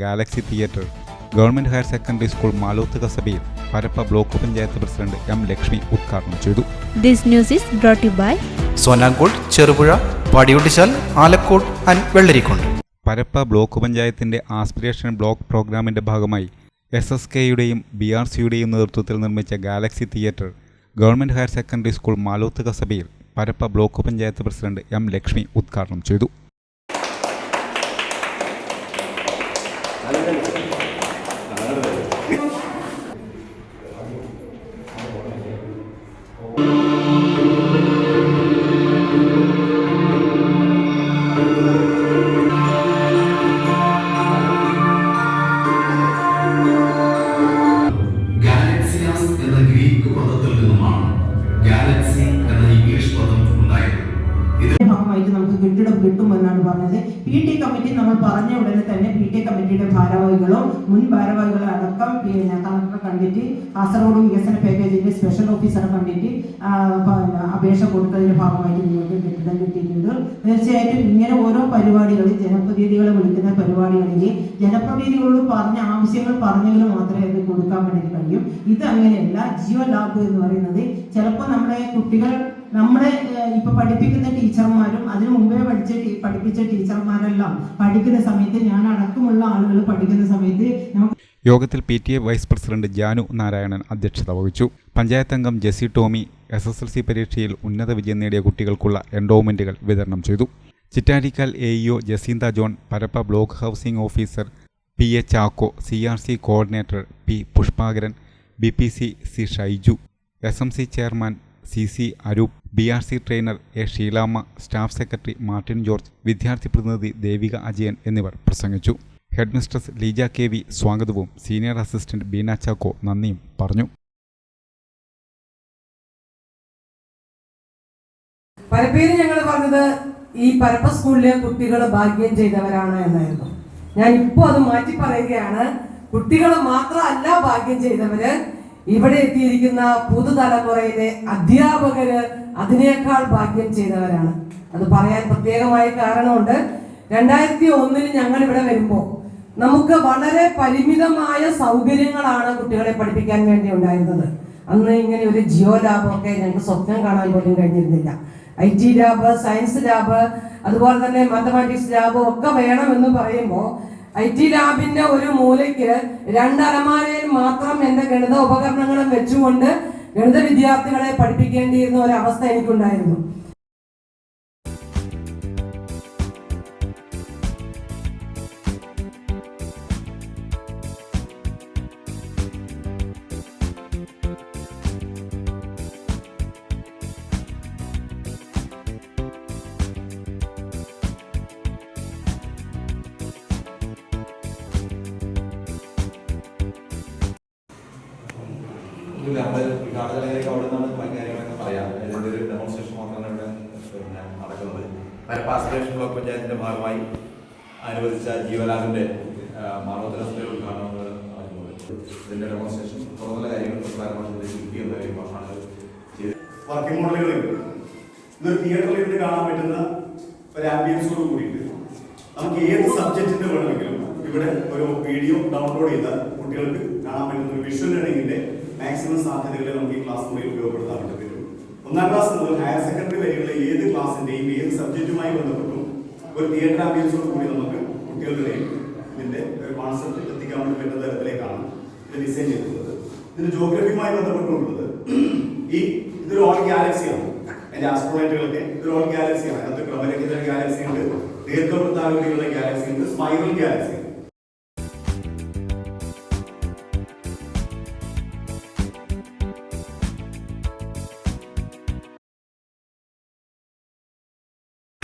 Galaxy theatre government higher secondary school Maloth കസബയിൽ Parappa block panchayat president M Lakshmi ഉദ്ഘാടനം ചെയ്തു. This news is brought you by by Sonankode Cherupuzha Padiyottuchal Alakode and Vellarikode Parappa block പഞ്ചായത്തിന്റെ aspiration block പ്രോഗ്രാമിന്റെ ഭാഗമായി S S കെയുടെയും B R സിയുടെയും നേതൃത്വത്തിൽ നിർമ്മിച്ച galaxy theatre government higher secondary school Maloth കസബയിൽ Parappa block panchayat president M Lakshmi ഉദ്ഘാടനം ചെയ്തു. 何々 കമ്മിറ്റിയുടെ ഭാരവാഹികളോ മുൻ ഭാരവാഹികളോ അടക്കം പിന്നെ കളക്ടറെ കണ്ടിട്ട് കാസർഗോഡ് വികസന പാക്കേജിന്റെ സ്പെഷ്യൽ ഓഫീസറെ കണ്ടിട്ട് അപേക്ഷ കൊടുത്തതിന്റെ ഭാഗമായിട്ട് നിങ്ങൾക്ക് കെട്ടിടം കിട്ടിയിട്ടുണ്ട്. തീർച്ചയായിട്ടും ഇങ്ങനെ ഓരോ പരിപാടികളിൽ ജനപ്രതിനിധികളെ വിളിക്കുന്ന പരിപാടികളിൽ ജനപ്രതിനിധികളോട് പറഞ്ഞ ആവശ്യങ്ങൾ പറഞ്ഞെങ്കിൽ മാത്രമേ അത് കൊടുക്കാൻ വേണ്ടി കഴിയും. ഇത് അങ്ങനെയല്ല ജിയോ ലാബ് എന്ന് പറയുന്നത് ചിലപ്പോൾ നമ്മുടെ കുട്ടികൾ നമ്മുടെ ഏഹ്, ഇപ്പൊ പഠിപ്പിക്കുന്ന ടീച്ചർമാരും അതിനു മുമ്പേ പഠിച്ച പഠിപ്പിച്ച ടീച്ചർമാരെല്ലാം പഠിക്കുന്ന സമയത്ത് ഞാൻ അടക്കമുള്ള ആളുകൾ പഠിക്കുന്ന സമയത്ത് യോഗത്തിൽ P T A vice president Janu Narayanan അധ്യക്ഷത വഹിച്ചു. പഞ്ചായത്ത് അംഗം Jessy Tomy S S L C പരീക്ഷയിൽ ഉന്നത വിജയം നേടിയ കുട്ടികൾക്കുള്ള എൻഡോമെന്റുകൾ വിതരണം ചെയ്തു. Chittarikkal A EO Jacintha John Parappa block housing officer P A Chacko C R C coordinator P Pushpakaran B P C C Shaiju S M C chairman C C Aroop B R C trainer A Sheelamma staff secretary Martin George വിദ്യാർത്ഥി പ്രതിനിധി ദേവിക അജയൻ എന്നിവർ പ്രസംഗിച്ചു. Head mistress Leeja K V സ്വാഗതവും senior assistant Beena Chacko നന്ദിയും പറഞ്ഞു. പലപ്പേരും ഞങ്ങൾ പറഞ്ഞത് ഈ പരപ്പ സ്കൂളിലെ കുട്ടികൾ ഭാഗ്യം ചെയ്തവരാണ് എന്നായിരുന്നു. ഞാൻ ഇപ്പോൾ അത് മാറ്റി പറയുകയാണ്. കുട്ടികൾ മാത്രമല്ല ഭാഗ്യം ചെയ്തവര് ഇവിടെ എത്തിയിരിക്കുന്ന പുതുതലമുറയിലെ അധ്യാപകര് അതിനേക്കാൾ ഭാഗ്യം ചെയ്തവരാണ്. അത് പറയാൻ പ്രത്യേകമായ കാരണമുണ്ട്. രണ്ടായിരത്തി ഒന്നിൽ ഞങ്ങൾ ഇവിടെ വരുമ്പോൾ നമുക്ക് വളരെ പരിമിതമായ സൗകര്യങ്ങളാണ് കുട്ടികളെ പഠിപ്പിക്കാൻ വേണ്ടി ഉണ്ടായിരുന്നത്. അന്ന് ഇങ്ങനെ ഒരു ജിയോ ലാബൊക്കെ ഞങ്ങൾക്ക് സ്വപ്നം കാണാൻ പോലും കഴിഞ്ഞിരുന്നില്ല. I T lab science lab അതുപോലെ തന്നെ മാത്തമാറ്റിക്സ് ലാബ് ഒക്കെ വേണമെന്ന് പറയുമ്പോൾ ഐ ടി ലാബിന്റെ ഒരു മൂലയ്ക്ക് രണ്ടലമാരയിൽ മാത്രം എന്റെ ഗണിത ഉപകരണങ്ങളും വെച്ചുകൊണ്ട് ഗണിത വിദ്യാർത്ഥികളെ പഠിപ്പിക്കേണ്ടിയിരുന്ന ഒരു അവസ്ഥ എനിക്കുണ്ടായിരുന്നു. നമ്മൾ ഡെമോൺസ്ട്രേഷൻ ഇവിടെ നടക്കുന്നത്. ഭാഗമായി അനുവദിച്ച ഇതിന്റെ ഡെമോൺസ്ട്രേഷൻ കാര്യങ്ങൾ വർക്കിംഗ് മോഡലുകളുണ്ട് ഇതൊരു തിയേറ്ററിൽ കാണാൻ പറ്റുന്ന ഒരു ആംബിയൻസോട് കൂടിയിട്ട് നമുക്ക് ഏത് സബ്ജക്റ്റിന്റെ വേണമെങ്കിലും ഇവിടെ ഒരു വീഡിയോ ഡൗൺലോഡ് ചെയ്താൽ കുട്ടികൾക്ക് കാണാൻ പറ്റുന്ന ഒരു വിഷ്വൽ ലേണിംഗിന്റെ മാക്സിമം സാധ്യതകളെ നമുക്ക് ഈ ക്ലാസ് മുറിയിൽ ഉപയോഗപ്പെടുത്താറുണ്ട് ഒന്നാം ക്ലാസ് മുതൽ ഹയർ സെക്കൻഡറി വരെയുള്ള ഏത് ക്ലാസിന്റെയും ഏത് സബ്ജക്റ്റുമായി ബന്ധപ്പെട്ടും ഒരു തിയേറ്റർ ആംബിയൻസോട് കൂടി നമുക്ക് കുട്ടികളുടെയും ഇതിന്റെ ഒരു കോൺസെപ്റ്റ് എത്തിക്കാൻ വേണ്ടി പറ്റുന്ന തരത്തിലേക്കാണ് ഇത് ഡിസൈൻ ചെയ്തിട്ടുള്ളത്. ഇതിന് ജോഗ്രഫിയുമായി ബന്ധപ്പെട്ടുള്ളത് ഈ ഇതൊരു ഓൾ ഗാലക്സിയാണ് അതിന്റെ ആസ്ട്രോണൈറ്റുകളൊക്കെ ഇതൊരു ഓൾ ഗാലക്സിയാണ് അതിനകത്ത് ക്രമരഹിത ഗാലക്സി ഉണ്ട് ദീർഘവൃത്താകൃതിയുള്ള ഗാലക്സി ഉണ്ട് സ്പൈറൽ ഗാലക്സി ഉണ്ട്.